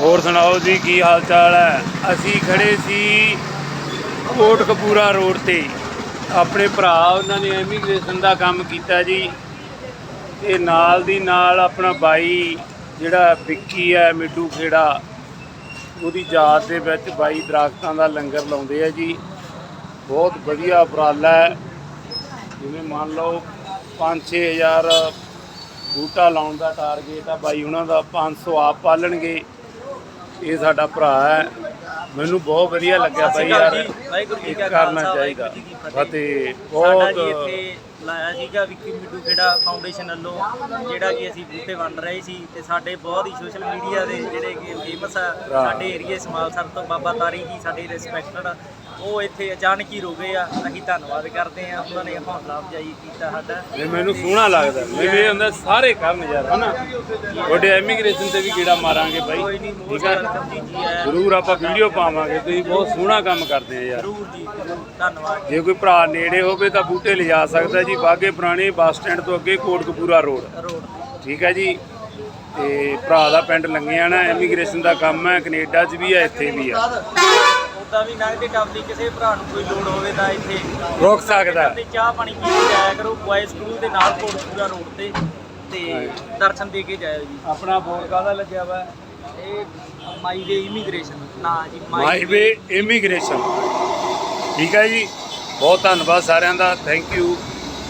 ਹੋਰ ਸੁਣਾਓ ਜੀ, ਕੀ ਹਾਲ ਚਾਲ ਹੈ? ਅਸੀਂ ਖੜੇ ਸੀ ਕੋਟਕਪੂਰਾ ਰੋਡ ਤੇ। ਆਪਣੇ ਭਰਾ, ਉਹਨਾਂ ਨੇ ਇਮੀਗ੍ਰੇਸ਼ਨ ਦਾ ਕੰਮ ਕੀਤਾ ਜੀ। ਤੇ ਨਾਲ ਦੀ ਨਾਲ ਆਪਣਾ ਬਾਈ ਜਿਹੜਾ ਵਿੱਕੀ ਹੈ, ਮਿੱਡੂ ਖੇੜਾ, ਉਹਦੀ ਯਾਦ ਦੇ ਵਿੱਚ ਬਾਈ ਦਰਖਤਾਂ ਦਾ ਲੰਗਰ ਲਾਉਂਦੇ ਆ ਜੀ। ਬਹੁਤ ਵਧੀਆ ਉਪਰਾਲਾ ਹੈ। ਜਿਵੇਂ ਮੰਨ ਲਓ 5-6000 ਬੂਟਾ ਲਾਉਣ ਦਾ ਟਾਰਗੇਟ ਆ ਬਾਈ, ਉਹਨਾਂ ਦਾ 500 ਆਪ ਪਾਲਣਗੇ। ਇਹ ਸਾਡਾ ਭਰਾ ਹੈ। ਮੈਨੂੰ ਬਹੁਤ ਵਧੀਆ ਲੱਗਿਆ ਬਾਈ ਯਾਰ। ਵਾਹਿਗੁਰੂ ਜੀ ਕਾ ਕਰਨਾ ਚਾਹੀਦਾ। ਫਤਿਹ। ਜੀ ਬਹੁਤ ਇੱਥੇ ਲਾਇਆ ਸੀਗਾ ਵਿੱਕੀ ਮਿੱਡੂ ਖੇੜਾ ਫਾਊਂਡੇਸ਼ਨ ਵੱਲੋਂ ਜਿਹੜਾ ਕਿ ਅਸੀਂ ਬੂਟੇ ਵੰਡ ਰਹੇ ਸੀ। ਤੇ ਸਾਡੇ ਬਹੁਤ ਹੀ ਸੋਸ਼ਲ ਮੀਡੀਆ ਦੇ ਜਿਹੜੇ ਕਿ ਫੇਮਸ ਆ। ਸਾਡੇ ਏਰੀਏ ਸਮਾਲ ਸਰ ਤੋਂ ਬਾਬਾ ਤਾਰੀ ਜੀ ਸਾਡੇ ਰਿਸਪੈਕਟਡ ਉਹ ਇੱਥੇ ਅਚਾਨਕ ਹੀ ਰੁਕੇ ਆ। ਅਸੀਂ ਧੰਨਵਾਦ ਕਰਦੇ ਆ ਉਹਨਾਂ ਨੇ ਹੌਸਲਾ ਅਫਜਾਈ ਕੀਤਾ ਸਾਡਾ। ਇਹ ਮੈਨੂੰ ਸੋਹਣਾ ਲੱਗਦਾ। ਮੈਨੂੰ ਇਹ ਹੁੰਦਾ ਸਾਰੇ ਕਰਨ ਯਾਰ ਹਨਾ? ਤੁਹਾਡੇ ਇਮੀਗ੍ਰੇਸ਼ਨ ਤੇ ਵੀ ਕੀੜਾ ਮਾਰਾਂਗੇ ਬਾਈ। ਠੀਕ ਹੈ। ਜ਼ਰੂਰ ਆਪਾਂ ਵੀਡੀਓ ਪਾਵਾਂਗੇ ਤੁਸੀਂ ਬਹੁਤ ਸੋਹਣਾ ਕੰਮ ਕਰਦੇ ਆ ਯਾਰ। ਜ਼ਰੂਰ ਜੀ ਧੰਨਵਾਦ ਜੇ। ਕੋਈ ਭਰਾ ਨੇੜੇ ਹੋਵੇ ਤਾਂ ਬੂਟੇ ਲਿਜਾ ਸਕਦਾ ਜੀ ਬਾਗੇ ਪੁਰਾਣੇ ਬੱਸ ਸਟੈਂਡ ਤੋਂ ਅੱਗੇ ਕੋਟਕਪੂਰਾ ਰੋਡ। ਰੋਡ। ਠੀਕ ਹੈ ਜੀ ਤੇ ਭਰਾ ਦਾ ਪਿੰਡ ਲੰਗਿਆਣਾ ਇਮੀਗ੍ਰੇਸ਼ਨ ਦਾ ਕੰਮ ਹੈ ਕੈਨੇਡਾ 'ਚ ਵੀ ਹੈ ਇੱਥੇ ਵੀ ਹੈ। ਉਦਾਂ ਵੀ ਲੰਘਦੇ ਟੱਪਦੀ ਕਿਸੇ ਭਰਾ ਨੂੰ ਕੋਈ ਲੋੜ ਹੋਵੇ ਤਾਂ ਇੱਥੇ ਰੁਕ ਸਕਦਾ। ਤੇ ਚਾਹ ਪਾਣੀ ਪੀ ਕੇ ਜਾਇਆ ਕਰੋ ਬॉयਜ਼ ਸਕੂਲ ਦੇ ਨਾਲ ਕੋਟਪੂਰਾ ਰੋਡ ਤੇ ਤੇ ਦਰਸ਼ਨ ਦੇ ਕੇ ਜਾਇਓ ਜੀ। ਆਪਣਾ ਬੋਰਡ ਕਾਹਦਾ ਲੱਗਿਆ ਵਾ? ਇਹ ਮਾਈ ਵੇ ਇਮੀਗ੍ਰੇਸ਼ਨ। ਨਾ ਜੀ ਮਾਈਵੇ ਇਮੀਗ੍ਰੇਸ਼ਨ। ਠੀਕ ਹੈ ਜੀ। ਬਹੁਤ ਧੰਨਵਾਦ ਸਾਰਿਆਂ ਦਾ। Thank you